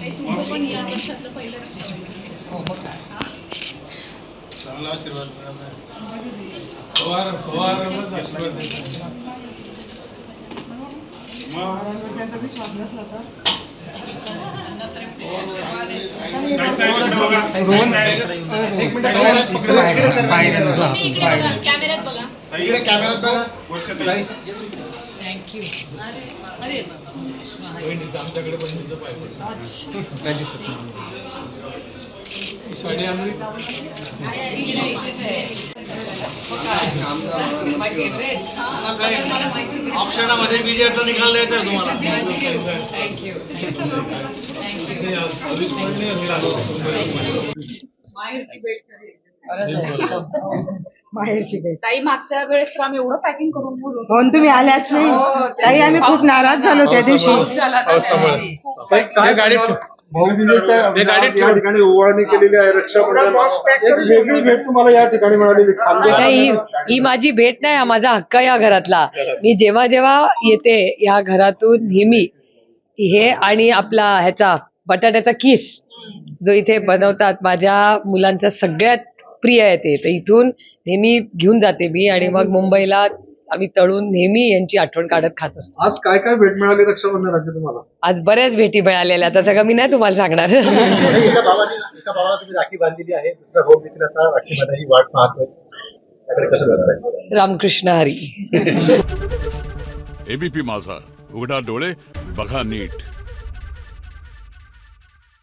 हे तुमचं पण या वर्षातलं पहिलं हो? चांगला आशीर्वाद. पवार पवारांनाच आशीर्वाद द्यायचा. त्यांचा विश्वास नसला तर. नजरे आशीर्वाद आहेत. तुम्ही इकडे बघा कॅमेऱ्यात बघा. अरे आमच्याकडे बहिणीचं. ही साडी आणली. ऑप्शनामध्ये विजयाचा निकाल द्यायचा आहे तुम्हाला. हे हे. माहेरची ताई मागच्या वेळेस तर आम्ही एवढं पॅकिंग करून बोलू म्हणून तुम्ही आल्याच नाही. ताई आम्ही खूप नाराज झालो त्या दिवशी. पाऊस झाला त्या दिवशी. काय गाडीत भाऊबीजेच्या या ठिकाणी ओवाळणी केलेली आहे रक्षाबंधन एक वेगळी भेट तुम्हाला या ठिकाणी मिळालेली. नाही ही खानदेश. ही माझी भेट नाही हा माझा हक्क या घरातला. मी जेव्हा जेव्हा येते या घरातून नेहमी हे आणि आपला ह्याचा बटाट्याचा किस जो इथे बनवतात माझ्या मुलांचा सगळ्यात प्रिय आहे ते. तर इथून नेहमी घेऊन जाते मी आणि मग मुंबईला आम्ही तळून नेहमी यांची आठवण काढत खात असतो. आज काय काय भेट मिळाली रक्षाबंधनाची तुम्हाला? आज बऱ्याच भेटी मिळालेल्या आता सगळं मी नाही तुम्हाला सांगणार. एका भावाने एका भावाला तुम्ही राखी बांधलेली आहे. दुसरा भाऊ देखील आता राखी बांधायची वाट पाहतोय. त्याकडे कसं रामकृष्ण हरी. एबीपी माझा. उघडा डोळे बघा नीट.